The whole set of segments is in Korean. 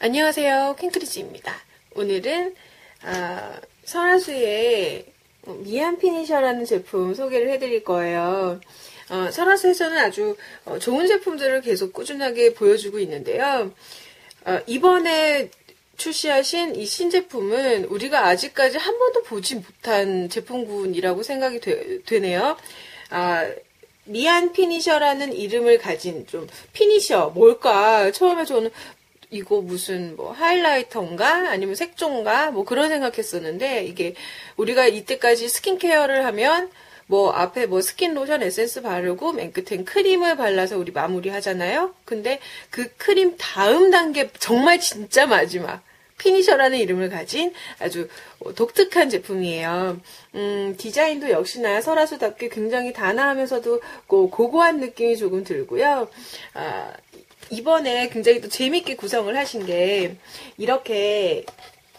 안녕하세요. 킹크리지입니다. 오늘은 아, 설화수의 미안 피니셔라는 제품 소개를 해드릴 거예요. 어, 설화수에서는 아주 어, 좋은 제품들을 계속 꾸준하게 보여주고 있는데요. 어, 이번에 출시하신 이 신제품은 우리가 아직까지 한 번도 보지 못한 제품군이라고 생각이 되, 네요 아, 미안 피니셔라는 이름을 가진 좀 피니셔 뭘까 처음에 저는 이거 무슨 뭐 하이라이터인가 아니면 색종인가 뭐 그런 생각했었는데 이게 우리가 이때까지 스킨케어를 하면 뭐 앞에 뭐 스킨 로션 에센스 바르고 맨 끝엔 크림을 발라서 우리 마무리 하잖아요. 근데 그 크림 다음 단계 정말 진짜 마지막 피니셔라는 이름을 가진 아주 독특한 제품이에요. 음, 디자인도 역시나 설화수답게 굉장히 단아하면서도 고고한 느낌이 조금 들고요. 아, 이번에 굉장히 또 재밌게 구성을 하신 게 이렇게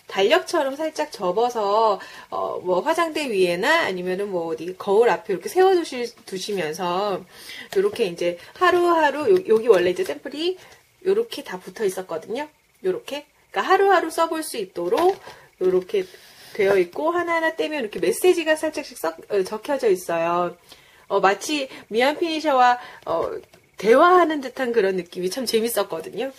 달력처럼 살짝 접어서 어, 뭐 화장대 위에나 아니면은 뭐 어디 거울 앞에 이렇게 세워 두시, 두시면서 이렇게 이제 하루하루 요, 여기 원래 이제 샘플이 이렇게 다 붙어 있었거든요. 이렇게 그러니까 하루하루 써볼 수 있도록 이렇게 되어 있고 하나하나 떼면 이렇게 메시지가 살짝씩 써, 어, 적혀져 있어요. 어, 마치 미안 피니셔와 어, 대화하는 듯한 그런 느낌이 참 재밌었거든요.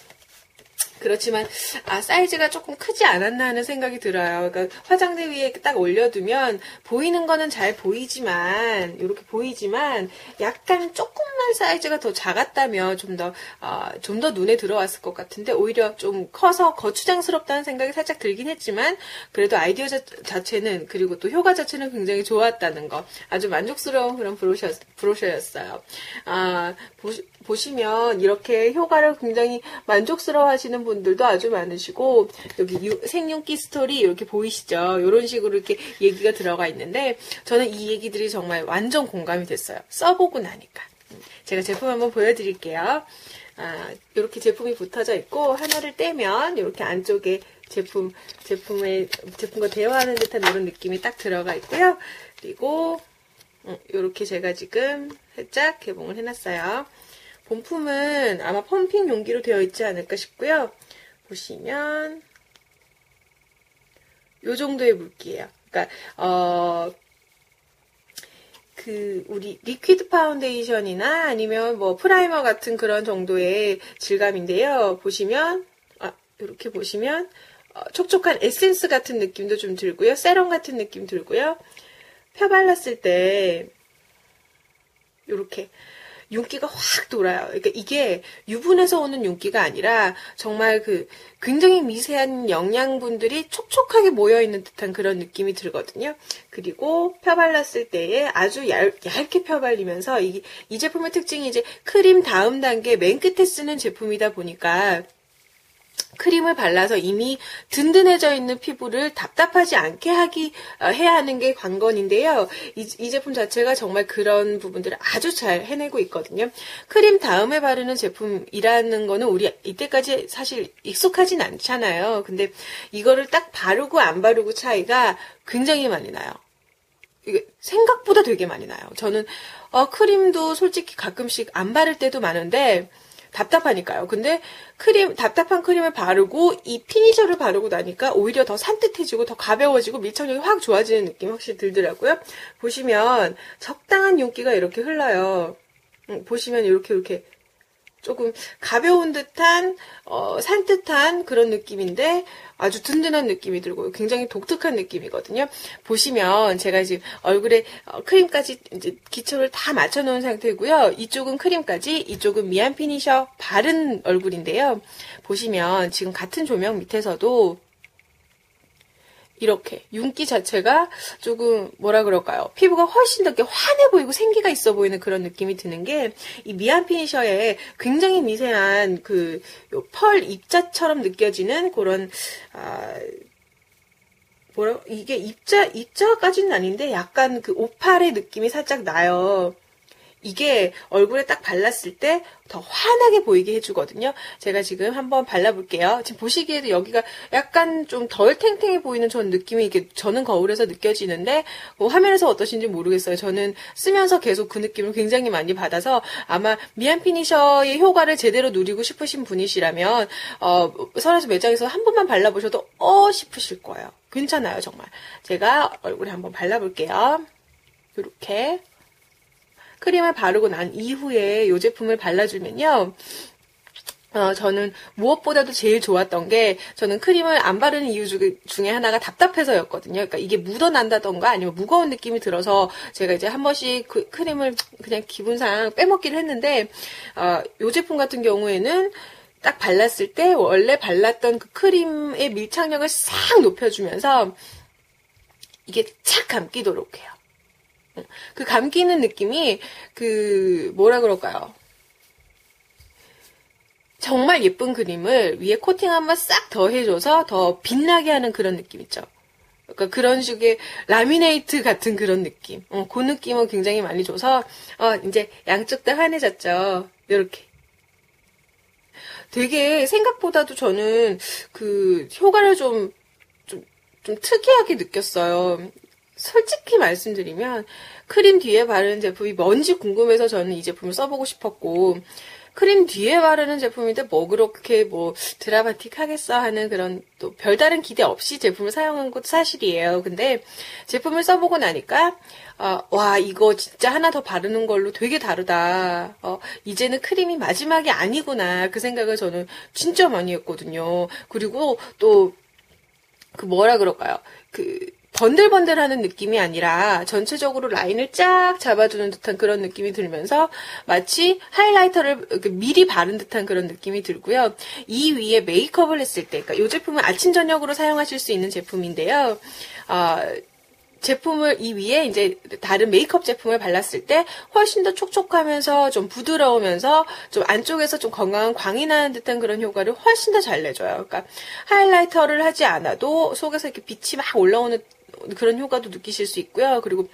그렇지만 아 사이즈가 조금 크지 않았나 하는 생각이 들어요. 그러니까 화장대 위에 딱 올려두면 보이는 거는 잘 보이지만 이렇게 보이지만 약간 조금만 사이즈가 더 작았다면 좀더 어, 좀 더 눈에 들어왔을 것 같은데 오히려 좀 커서 거추장스럽다는 생각이 살짝 들긴 했지만 그래도 아이디어 자, 체는 그리고 또 효과 자체는 굉장히 좋았다는 거 아주 만족스러운 그런 브로셔 브로셔였어요. 아 보시, 보시면 이렇게 효과를 굉장히 만족스러워하시는 분 들도 아주 많으시고 여기 유, 생윤기 스토리 이렇게 보이시죠? 이런 식으로 이렇게 얘기가 들어가 있는데 저는 이 얘기들이 정말 완전 공감이 됐어요. 써보고 나니까. 제가 제품 한번 보여드릴게요. 아, 이렇게 제품이 붙어져 있고 하나를 떼면 이렇게 안쪽에 제품 제품의 제품과 대화하는 듯한 이런 느낌이 딱 들어가 있고요. 그리고 이렇게 음, 제가 지금 살짝 개봉을 해놨어요. 본품은 아마 펌핑 용기로 되어 있지 않을까 싶고요. 보시면 요 정도의 물기예요. 그러니까 어, 그 우리 리퀴드 파운데이션이나 아니면 뭐 프라이머 같은 그런 정도의 질감인데요. 보시면 아, 이렇게 보시면 어, 촉촉한 에센스 같은 느낌도 좀 들고요. 세럼 같은 느낌 들고요. 펴 발랐을 때 이렇게 윤기가 확 돌아요. 그러니까 이게 유분에서 오는 윤기가 아니라 정말 그 굉장히 미세한 영양분들이 촉촉하게 모여있는 듯한 그런 느낌이 들거든요. 그리고 펴발랐을 때에 아주 얇, 얇게 펴발리면서 이, 이 제품의 특징이 이제 크림 다음 단계 맨 끝에 쓰는 제품이다 보니까 크림을 발라서 이미 든든해져 있는 피부를 답답하지 않게 하기 어, 해야 하는 게 관건인데요. 이, 이, 제품 자체가 정말 그런 부분들을 아주 잘 해내고 있거든요. 크림 다음에 바르는 제품이라는 거는 우리 이때까지 사실 익숙하진 않잖아요. 근데 이거를 딱 바르고 안 바르고 차이가 굉장히 많이 나요. 이게 생각보다 되게 많이 나요. 저는 어, 크림도 솔직히 가끔씩 안 바를 때도 많은데 답답하니까요. 근데 크림, 답답한 크림을 바르고 이 피니셔를 바르고 나니까 오히려 더 산뜻해지고 더 가벼워지고 밀착력이 확 좋아지는 느낌이 확실히 들더라고요. 보시면 적당한 윤기가 이렇게 흘러요. 음, 보시면 이렇게 이렇게 조금 가벼운 듯한 어, 산뜻한 그런 느낌인데 아주 든든한 느낌이 들고 굉장히 독특한 느낌이거든요. 보시면 제가 지금 얼굴에 어, 크림까지 이제 기초를 다 맞춰 놓은 상태고요. 이쪽은 크림까지, 이쪽은 미안 피니셔 바른 얼굴인데요. 보시면 지금 같은 조명 밑에서도 이렇게 윤기 자체가 조금 뭐라 그럴까요? 피부가 훨씬 더 이렇게 환해 보이고 생기가 있어 보이는 그런 느낌이 드는 게 이 미안 피니셔에 굉장히 미세한 그 펄 입자처럼 느껴지는 그런 아 뭐라 이게 입자 입자까지는 아닌데 약간 그 오팔의 느낌이 살짝 나요. 이게 얼굴에 딱 발랐을 때 더 환하게 보이게 해주거든요. 제가 지금 한번 발라볼게요. 지금 보시기에도 여기가 약간 좀 덜 탱탱해 보이는 전 느낌이 이게 저는 거울에서 느껴지는데 뭐 화면에서 어떠신지 모르겠어요. 저는 쓰면서 계속 그 느낌을 굉장히 많이 받아서 아마 미안 피니셔의 효과를 제대로 누리고 싶으신 분이시라면 어, 설화수 매장에서 한 번만 발라보셔도 어 싶으실 거예요. 괜찮아요, 정말. 제가 얼굴에 한번 발라볼게요. 이렇게. 크림을 바르고 난 이후에 이 제품을 발라주면요. 어, 저는 무엇보다도 제일 좋았던 게 저는 크림을 안 바르는 이유 중에 하나가 답답해서였거든요. 그러니까 이게 묻어난다던가 아니면 무거운 느낌이 들어서 제가 이제 한 번씩 그 크림을 그냥 기분상 빼먹기를 했는데 어, 이 제품 같은 경우에는 딱 발랐을 때 원래 발랐던 그 크림의 밀착력을 싹 높여주면서 이게 착 감기도록 해요. 그 감기는 느낌이 그 뭐라 그럴까요? 정말 예쁜 그림을 위에 코팅 한 번 싹 더 해줘서 더 빛나게 하는 그런 느낌 있죠. 그러니까 그런 식의 라미네이트 같은 그런 느낌. 어, 그 느낌을 굉장히 많이 줘서 어, 이제 양쪽 다 환해졌죠. 이렇게. 되게 생각보다도 저는 그 효과를 좀, 좀, 좀 특이하게 느꼈어요. 솔직히 말씀드리면 크림 뒤에 바르는 제품이 뭔지 궁금해서 저는 이 제품을 써보고 싶었고 크림 뒤에 바르는 제품인데 뭐 그렇게 뭐 드라마틱하겠어 하는 그런 또 별다른 기대 없이 제품을 사용한 것도 사실이에요. 근데 제품을 써보고 나니까 어, 와 이거 진짜 하나 더 바르는 걸로 되게 다르다. 어, 이제는 크림이 마지막이 아니구나 그 생각을 저는 진짜 많이 했거든요. 그리고 또 그 뭐라 그럴까요? 그 번들번들하는 느낌이 아니라 전체적으로 라인을 쫙 잡아주는 듯한 그런 느낌이 들면서 마치 하이라이터를 미리 바른 듯한 그런 느낌이 들고요. 이 위에 메이크업을 했을 때, 그러니까 이 제품은 아침 저녁으로 사용하실 수 있는 제품인데요. 어, 제품을 이 위에 이제 다른 메이크업 제품을 발랐을 때 훨씬 더 촉촉하면서 좀 부드러우면서 좀 안쪽에서 좀 건강한 광이 나는 듯한 그런 효과를 훨씬 더 잘 내줘요. 그러니까 하이라이터를 하지 않아도 속에서 이렇게 빛이 막 올라오는 그런 효과도 느끼실 수 있고요. 그리고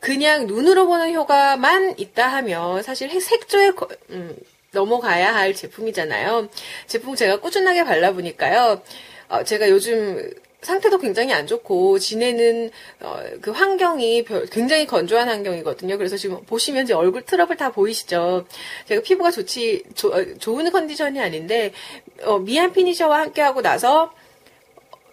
그냥 눈으로 보는 효과만 있다 하면 사실 색조에 음, 넘어가야 할 제품이잖아요. 제품 제가 꾸준하게 발라보니까요. 어, 제가 요즘 상태도 굉장히 안 좋고 지내는 어, 그 환경이 굉장히 건조한 환경이거든요. 그래서 지금 보시면 이제 얼굴 트러블 다 보이시죠. 제가 피부가 좋지 조, 어, 좋은 컨디션이 아닌데 어, 미안 피니셔와 함께 하고 나서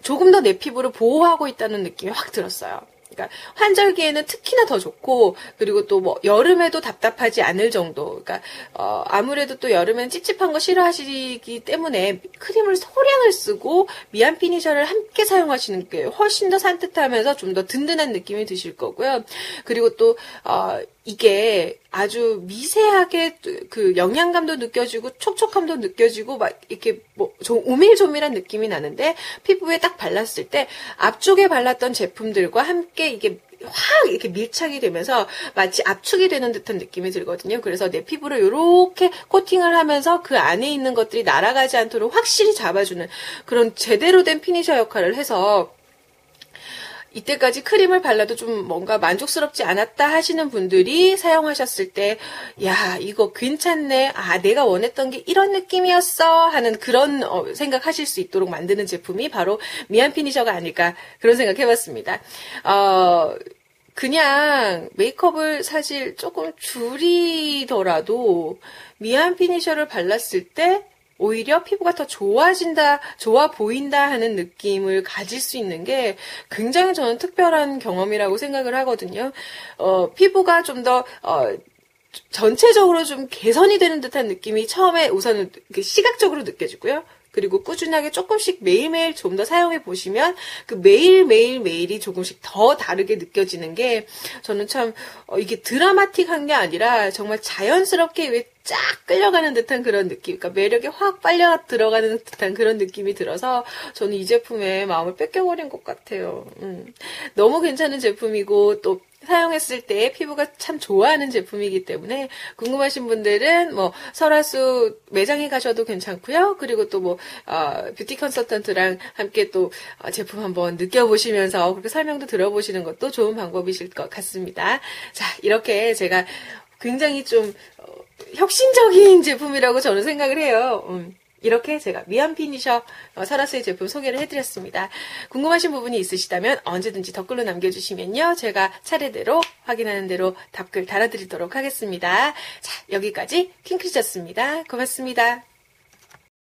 조금 더 내 피부를 보호하고 있다는 느낌이 확 들었어요. 그러니까 환절기에는 특히나 더 좋고 그리고 또 뭐 여름에도 답답하지 않을 정도. 그러니까 어 아무래도 또 여름엔 찝찝한 거 싫어하시기 때문에 크림을 소량을 쓰고 미안 피니셔를 함께 사용하시는 게 훨씬 더 산뜻하면서 좀 더 든든한 느낌이 드실 거고요. 그리고 또 어 이게 아주 미세하게 그 영양감도 느껴지고 촉촉함도 느껴지고 막 이렇게 뭐 좀 오밀조밀한 느낌이 나는데 피부에 딱 발랐을 때 앞쪽에 발랐던 제품들과 함께 이게 확 이렇게 밀착이 되면서 마치 압축이 되는 듯한 느낌이 들거든요. 그래서 내 피부를 이렇게 코팅을 하면서 그 안에 있는 것들이 날아가지 않도록 확실히 잡아주는 그런 제대로 된 피니셔 역할을 해서 이때까지 크림을 발라도 좀 뭔가 만족스럽지 않았다 하시는 분들이 사용하셨을 때, 야, 이거 괜찮네. 아, 내가 원했던 게 이런 느낌이었어. 하는 그런 어, 생각하실 수 있도록 만드는 제품이 바로 미안 피니셔가 아닐까. 그런 생각 해봤습니다. 어, 그냥 메이크업을 사실 조금 줄이더라도 미안 피니셔를 발랐을 때 오히려 피부가 더 좋아진다, 좋아 보인다 하는 느낌을 가질 수 있는 게 굉장히 저는 특별한 경험이라고 생각을 하거든요. 어, 피부가 좀 더, 어, 전체적으로 좀 개선이 되는 듯한 느낌이 처음에 우선은 시각적으로 느껴지고요. 그리고 꾸준하게 조금씩 매일매일 좀 더 사용해 보시면 그 매일매일 매일이 조금씩 더 다르게 느껴지는 게 저는 참 어, 이게 드라마틱한 게 아니라 정말 자연스럽게 왜 쫙 끌려가는 듯한 그런 느낌, 그러니까 매력이 확 빨려 들어가는 듯한 그런 느낌이 들어서 저는 이 제품에 마음을 뺏겨버린 것 같아요. 음. 너무 괜찮은 제품이고 또 사용했을 때 피부가 참 좋아하는 제품이기 때문에 궁금하신 분들은 뭐 설화수 매장에 가셔도 괜찮고요. 그리고 또뭐 어, 뷰티 컨설턴트랑 함께 또 어, 제품 한번 느껴보시면서 그렇게 설명도 들어보시는 것도 좋은 방법이실 것 같습니다. 자 이렇게 제가 굉장히 좀 어, 혁신적인 제품이라고 저는 생각을 해요. 음. 이렇게 제가 미안 피니셔 어, 설화수의 제품 소개를 해드렸습니다. 궁금하신 부분이 있으시다면 언제든지 댓글로 남겨주시면요. 제가 차례대로 확인하는 대로 답글 달아드리도록 하겠습니다. 자, 여기까지 킹크리셨습니다. 고맙습니다.